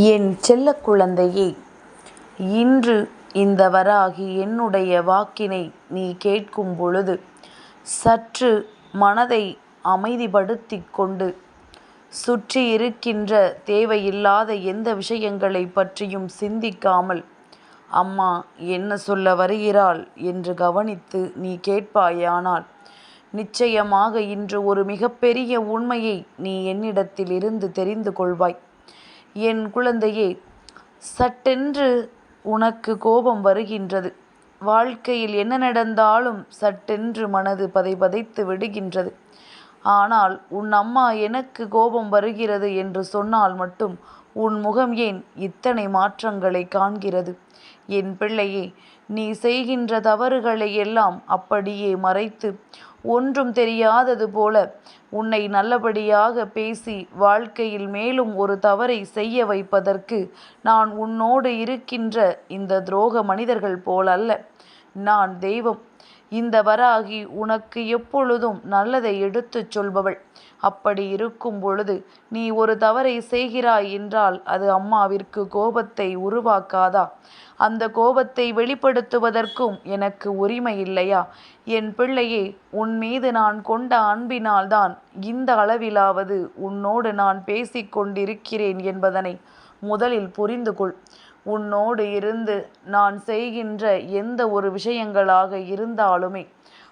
என் செல்ல குழந்தையே இன்று இந்த வராகி என்னுடைய வாக்கினை நீ கேட்கும் பொழுது சற்று மனதை அமைதிப்படுத்தி கொண்டு சுற்றி இருக்கின்ற தேவையில்லாத எந்த விஷயங்களை பற்றியும் சிந்திக்காமல் அம்மா என்ன சொல்ல வருகிறாள் என்று கவனித்து நீ கேட்பாயானால் நிச்சயமாக இன்று ஒரு மிகப்பெரிய உண்மையை நீ என்னிடத்தில் இருந்து தெரிந்து கொள்வாய். என் குழந்தையே சட்டென்று உனக்கு கோபம் வருகின்றது. வாழ்க்கையில் என்ன நடந்தாலும் சட்டென்று மனது பதைபதைத்து விடுகின்றது. ஆனால் உன் அம்மா எனக்கு கோபம் வருகிறது என்று சொன்னால் மட்டும் உன் முகம் ஏன் இத்தனை மாற்றங்களை காண்கிறது? என் பிள்ளையே நீ செய்கின்ற தவறுகளை எல்லாம் அப்படியே மறைத்து ஒன்றும் தெரியாதது போல உன்னை நல்லபடியாக பேசி வாழ்க்கையில் மேலும் ஒரு தவறை செய்ய வைப்பதற்கு நான் உன்னோடு இருக்கின்ற இந்த துரோக மனிதர்கள் போலல்ல. நான் தெய்வம். இந்த வராகி உனக்கு எப்பொழுதும் நல்லதை எடுத்துச் சொல்பவள். அப்படி இருக்கும் பொழுது நீ ஒரு தவறை செய்கிறாய் என்றால் அது அம்மாவிற்கு கோபத்தை உருவாக்காதா? அந்த கோபத்தை வெளிப்படுத்துவதற்கும் எனக்கு உரிமை இல்லையா? என் பிள்ளையே உன் மீது நான் கொண்ட அன்பினால்தான் இந்த அளவிலாவது உன்னோடு நான் பேசிக்கொண்டிருக்கிறேன் என்பதனை முதலில் புரிந்து கொள் உன்னோடு இருந்து நான் செய்கின்ற எந்த ஒரு விஷயங்களாக இருந்தாலுமே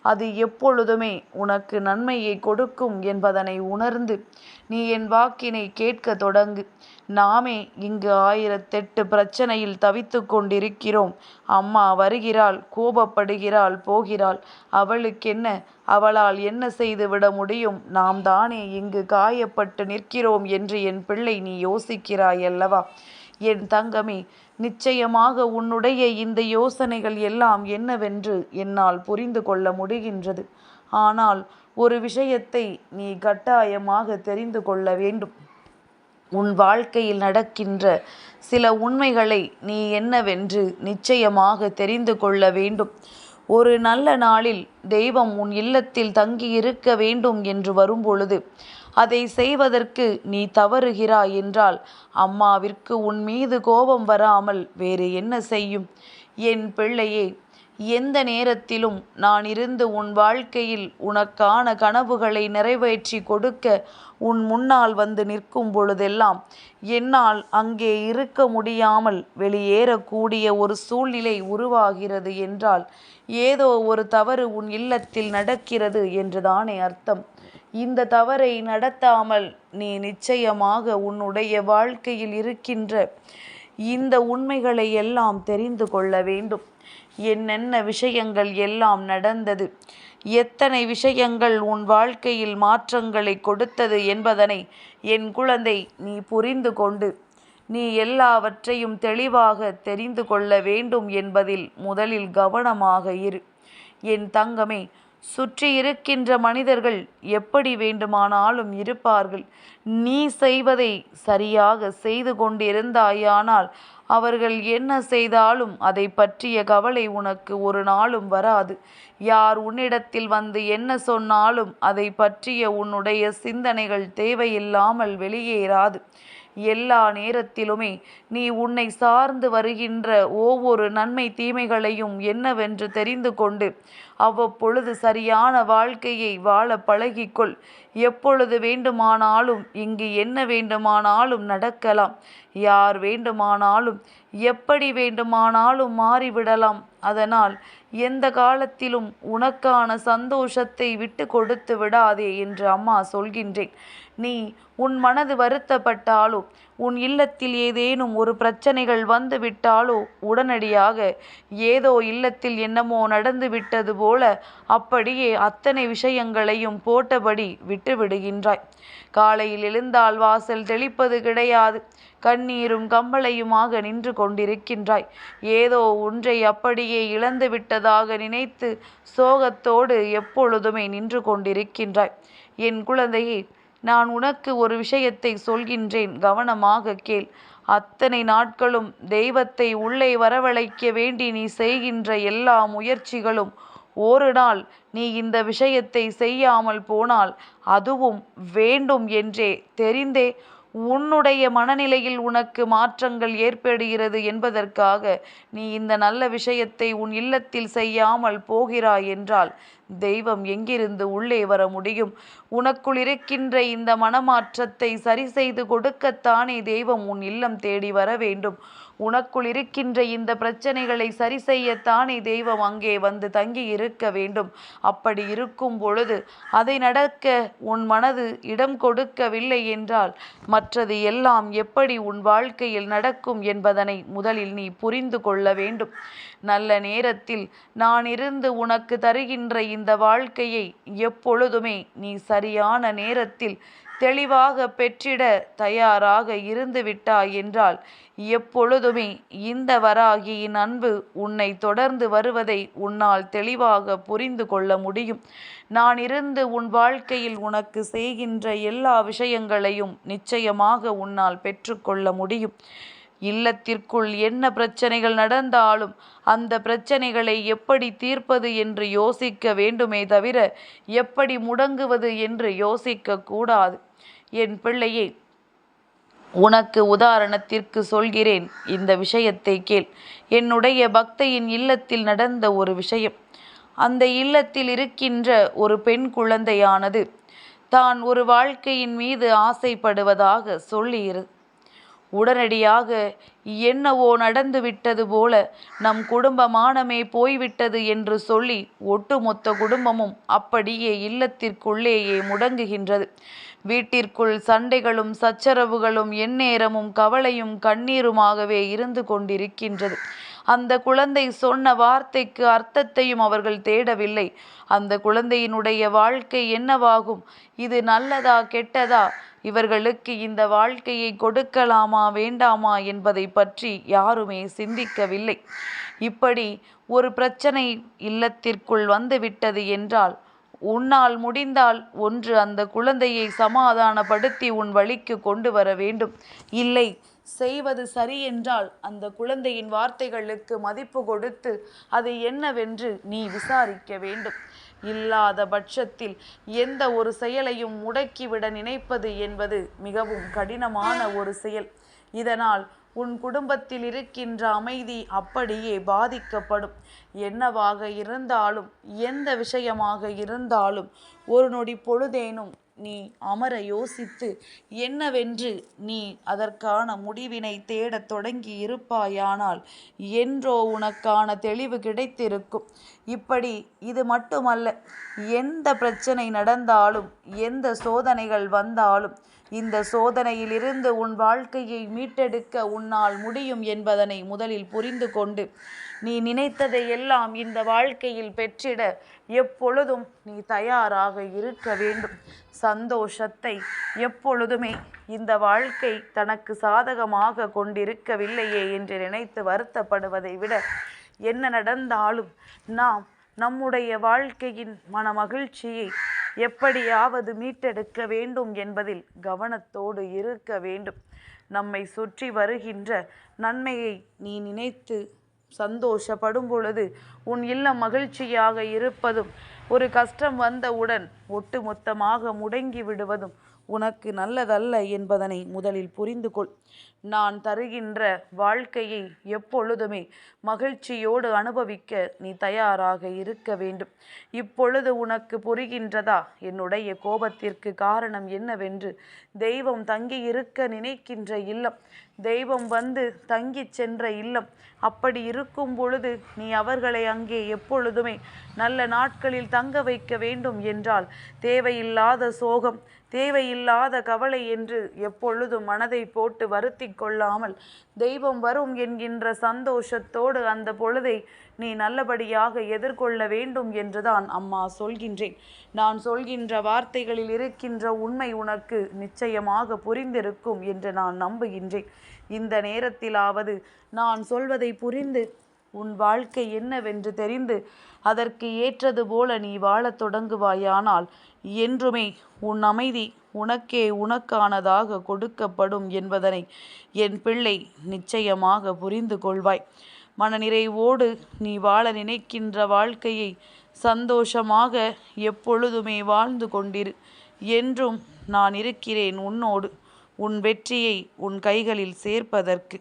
அது எப்பொழுதுமே உனக்கு நன்மையை கொடுக்கும் என்பதனை உணர்ந்து நீ என் வாக்கினை கேட்க தொடங்கு. நாமே இங்கு ஆயிரத்தெட்டு பிரச்சனையில் தவித்து கொண்டிருக்கிறோம். அம்மா வருகிறாள் கோபப்படுகிறாள் போகிறாள். அவளுக்கென்ன அவளால் என்ன செய்து விட முடியும்? நாம் தானே இங்கு காயப்பட்டு நிற்கிறோம் என்று என் பிள்ளை நீ யோசிக்கிறாய் அல்லவா என் தங்கமே நிச்சயமாக உன்னுடைய இந்த யோசனைகள் எல்லாம் என்னவென்று என்னால் புரிந்து கொள்ள முடிகின்றது. ஆனால் ஒரு விஷயத்தை நீ கட்டாயமாக தெரிந்து கொள்ள வேண்டும். உன் வாழ்க்கையில் நடக்கின்ற சில உண்மைகளை நீ என்னவென்று நிச்சயமாக தெரிந்து கொள்ள வேண்டும். ஒரு நல்ல நாளில் தெய்வம் உன் இல்லத்தில் தங்கியிருக்க வேண்டும் என்று வரும்பொழுது அதை செய்வதற்கு நீ தவறுகிறாய் என்றால் அம்மாவிற்கு உன் மீது கோபம் வராமல் வேறு என்ன செய்யும்? என் பிள்ளையே எந்த நேரத்திலும் நான் இருந்து உன் வாழ்க்கையில் உனக்கான கனவுகளை நிறைவேற்றி கொடுக்க உன் முன்னால் வந்து நிற்கும் பொழுதெல்லாம் என்னால் அங்கே இருக்க முடியாமல் வெளியேறக்கூடிய ஒரு சூழ்நிலை உருவாகிறது என்றால் ஏதோ ஒரு தவறு உன் இல்லத்தில் நடக்கிறது என்றுதானே அர்த்தம். இந்த தவறை நடத்தாமல் நீ நிச்சயமாக உன்னுடைய வாழ்க்கையில் இருக்கின்ற இந்த உண்மைகளை எல்லாம் தெரிந்து கொள்ள வேண்டும். என்னென்ன விஷயங்கள் எல்லாம் நடந்தது? எத்தனை விஷயங்கள் உன் வாழ்க்கையில் மாற்றங்களை கொடுத்தது என்பதனை என் குழந்தை நீ புரிந்து கொண்டு நீ எல்லாவற்றையும் தெளிவாக தெரிந்து கொள்ள வேண்டும் என்பதில் முதலில் கவனமாக இரு. என் தங்கமே சுற்றி இருக்கின்ற மனிதர்கள் எப்படி வேண்டுமானாலும் இருப்பார்கள். நீ செய்வதை சரியாக செய்து கொண்டிருந்தாயானால் அவர்கள் என்ன செய்தாலும் அதை பற்றிய கவலை உனக்கு ஒரு நாளும் வராது. யார் உன்னிடத்தில் வந்து என்ன சொன்னாலும் அதை பற்றிய உன்னுடைய சிந்தனைகள் தேவையில்லாமல் வெளியேறாது. எல்லா நேரத்திலுமே நீ உன்னை சார்ந்து வருகின்ற ஒவ்வொரு நன்மை தீமைகளையும் என்னவென்று தெரிந்து கொண்டு அவ்வப்பொழுது சரியான வாழ்க்கையை வாழ பழகிக்கொள். எப்பொழுது வேண்டுமானாலும் இங்கு என்ன வேண்டுமானாலும் நடக்கலாம். யார் வேண்டுமானாலும் எப்படி வேண்டுமானாலும் மாறிவிடலாம். அதனால் எந்த காலத்திலும் உனக்கான சந்தோஷத்தை விட்டு கொடுத்து விடாதே என்று அம்மா சொல்கின்றேன். நீ உன் மனது வருத்தப்பட்டாலும் உன் இல்லத்தில் ஏதேனும் ஒரு பிரச்சனைகள் வந்துவிட்டாலோ உடனடியாக ஏதோ இல்லத்தில் என்னமோ நடந்து விட்டது போல அப்படியே அத்தனை விஷயங்களையும் போட்டபடி விட்டு விடுகின்றாய் காலையில் எழுந்தால் வாசல் தெளிப்பது கிடையாது. கண்ணீரும் கம்பளையுமாக நின்று கொண்டிருக்கின்றாய். ஏதோ ஒன்றை அப்படியே இழந்து விட்டதாக நினைத்து சோகத்தோடு எப்பொழுதுமே நின்று கொண்டிருக்கின்றாய். என் குழந்தையை நான் உனக்கு ஒரு விஷயத்தை சொல்கின்றேன். கவனமாக கேள். அத்தனை நாட்களும் தெய்வத்தை உள்ளே வரவழைக்க வேண்டி நீ செய்கின்ற எல்லா முயற்சிகளும் ஒரு நாள் நீ இந்த விஷயத்தை செய்யாமல் போனால் அதுவும் வேண்டும் என்றே தெரிந்தே உன்னுடைய மனநிலையில் உனக்கு மாற்றங்கள் ஏற்படுகிறது என்பதற்காக நீ இந்த நல்ல விஷயத்தை உன் இல்லத்தில் செய்யாமல் போகிறாய் என்றால் தெய்வம் எங்கிருந்து உள்ளே வர முடியும்? உனக்குள் இருக்கின்ற இந்த மனமாற்றத்தை சரி செய்து கொடுக்கத்தானே தெய்வம் உன் இல்லம் தேடி வர வேண்டும்? உனக்குள் இருக்கின்ற இந்த பிரச்சனைகளை சரி செய்யத்தானே தெய்வம் அங்கே வந்து தங்கி இருக்க வேண்டும். அப்படி இருக்கும் பொழுது அதை நடக்க உன் மனது இடம் கொடுக்கவில்லை என்றால் மற்றது எல்லாம் எப்படி உன் வாழ்க்கையில் நடக்கும் என்பதனை முதலில் நீ புரிந்து கொள்ள வேண்டும். நல்ல நேரத்தில் நான் இருந்து உனக்கு தருகின்ற இந்த வாழ்க்கையை எப்பொழுதுமே நீ சரியான நேரத்தில் தெளிவாக பெற்றிட தயாராக இருந்துவிட்டாய் என்றால் எப்பொழுதுமே இந்த வராகியின் அன்பு உன்னை தொடர்ந்து வருவதை உன்னால் தெளிவாக புரிந்து கொள்ள முடியும். நான் இருந்து உன் வாழ்க்கையில் உனக்கு செய்கின்ற எல்லா விஷயங்களையும் நிச்சயமாக உன்னால் பெற்றுக்கொள்ள முடியும். இல்லத்திற்குள் என்ன பிரச்சனைகள் நடந்தாலும் அந்த பிரச்சனைகளை எப்படி தீர்ப்பது என்று யோசிக்க வேண்டுமே தவிர எப்படி முடங்குவது என்று யோசிக்க கூடாது. என் பிள்ளையே உனக்கு உதாரணத்திற்கு சொல்கிறேன். இந்த விஷயத்தை கேள். என்னுடைய பக்தையின் இல்லத்தில் நடந்த ஒரு விஷயம். அந்த இல்லத்தில் இருக்கின்ற ஒரு பெண் குழந்தையானது தான் ஒரு வாழ்க்கையின் மீது ஆசைப்படுவதாக சொல்லியிரு. உடனடியாக என்னவோ நடந்துவிட்டது போல நம் குடும்பமானமே போய்விட்டது என்று சொல்லி ஒட்டுமொத்த குடும்பமும் அப்படியே இல்லத்திற்குள்ளேயே முடங்குகின்றது. வீட்டிற்குள் சண்டைகளும் சச்சரவுகளும் எந்நேரமும் கவலையும் கண்ணீருமாகவே இருந்து கொண்டிருக்கின்றது. அந்த குழந்தை சொன்ன வார்த்தைக்கு அர்த்தத்தையும் அவர்கள் தேடவில்லை. அந்த குழந்தையினுடைய வாழ்க்கை என்னவாகும்? இது நல்லதா கெட்டதா? இவர்களுக்கு இந்த வாழ்க்கையை கொடுக்கலாமா வேண்டாமா என்பதை பற்றி யாருமே சிந்திக்கவில்லை. இப்படி ஒரு பிரச்சனை இல்லத்திற்குள் வந்துவிட்டது என்றால் உன்னால் முடிந்தால் ஒன்று அந்த குழந்தையை சமாதானப்படுத்தி உன் வழிக்கு கொண்டு வர வேண்டும். இல்லை செய்வது சரி என்றால் அந்த குழந்தையின் வார்த்தைகளுக்கு மதிப்பு கொடுத்து அது என்னவென்று நீ விசாரிக்க வேண்டும். இல்லாத பட்சத்தில் எந்த ஒரு செயலையும் முடக்கிவிட நினைப்பது என்பது மிகவும் கடினமான ஒரு செயல். இதனால் உன் குடும்பத்தில் இருக்கின்ற அமைதி அப்படியே பாதிக்கப்படும். என்னவாக இருந்தாலும் எந்த விஷயமாக இருந்தாலும் ஒரு நொடி பொழுதேனும் நீ அமர யோசித்து என்னவென்று நீ அதற்கான முடிவினை தேடத் தொடங்கி இருப்பாயானால் என்றோ உனக்கான தெளிவு கிடைத்திருக்கும். இப்படி இது மட்டுமல்ல எந்த பிரச்சனை நடந்தாலும் எந்த சோதனைகள் வந்தாலும் இந்த சோதனையிலிருந்து உன் வாழ்க்கையை மீட்டெடுக்க உன்னால் முடியும் என்பதனை முதலில் புரிந்து கொண்டு நீ நினைத்ததை எல்லாம் இந்த வாழ்க்கையில் பெற்றிட எப்பொழுதும் நீ தயாராக இருக்க வேண்டும். சந்தோஷத்தை எப்பொழுதுமே இந்த வாழ்க்கை தனக்கு சாதகமாக கொண்டிருக்கவில்லையே என்று நினைத்து வருத்தப்படுவதை விட என்ன நடந்தாலும் நாம் நம்முடைய வாழ்க்கையின் மன மகிழ்ச்சியை எப்படியாவது மீட்டெடுக்க வேண்டும் என்பதில் கவனத்தோடு இருக்க வேண்டும். நம்மை சுற்றி வருகின்ற நன்மையை நீ நினைத்து சந்தோஷப்படும் பொழுது உன் இல்லம் மகிழ்ச்சியாக இருப்பதும் ஒரு கஷ்டம் வந்தவுடன் ஒட்டுமொத்தமாக முடங்கி விடுவதும் உனக்கு நல்லதல்ல என்பதனை முதலில் புரிந்து கொள் நான் தருகின்ற வாழ்க்கையை எப்பொழுதுமே மகிழ்ச்சியோடு அனுபவிக்க நீ தயாராக இருக்க வேண்டும். இப்பொழுது உனக்கு புரிகின்றதா? என்னுடைய கோபத்திற்கு காரணம் என்னவென்று தெய்வம் தங்கி இருக்க நினைக்கின்ற இல்லம். தெய்வம் வந்து தங்கி சென்ற இல்லம். அப்படி இருக்கும் பொழுது நீ அவர்களை அங்கே எப்பொழுதுமே நல்ல நாட்களில் தங்க வைக்க வேண்டும் என்றால் தேவையில்லாத சோகம் தேவையில்லாத கவலை என்று எப்பொழுதும் மனதை போட்டு வருத்தி கொள்ளாமல் தெய்வம் வரும் என்கின்ற சந்தோஷத்தோடு அந்த பொழுதை நீ நல்லபடியாக எதிர்கொள்ள வேண்டும் என்றுதான் அம்மா சொல்கின்றேன். நான் சொல்கின்ற வார்த்தைகளில் இருக்கின்ற உண்மை உனக்கு நிச்சயமாக புரிந்திருக்கும் என்று நான் நம்புகின்றேன். இந்த நேரத்திலாவது நான் சொல்வதை புரிந்து உன் வாழ்க்கை என்னவென்று தெரிந்து அதற்கு ஏற்றது போல நீ வாழத் தொடங்குவாயானால் என்றுமே உன் அமைதி உனக்கே உனக்கானதாக கொடுக்கப்படும் என்பதனை என் பிள்ளை நிச்சயமாக புரிந்து கொள்வாய். மனநிறைவோடு நீ வாழ நினைக்கின்ற வாழ்க்கையை சந்தோஷமாக எப்பொழுதுமே வாழ்ந்து கொண்டிரு. என்றும் நான் இருக்கிறேன் உன்னோடு. உன் வெற்றியை உன் கைகளில் சேர்ப்பதற்கு.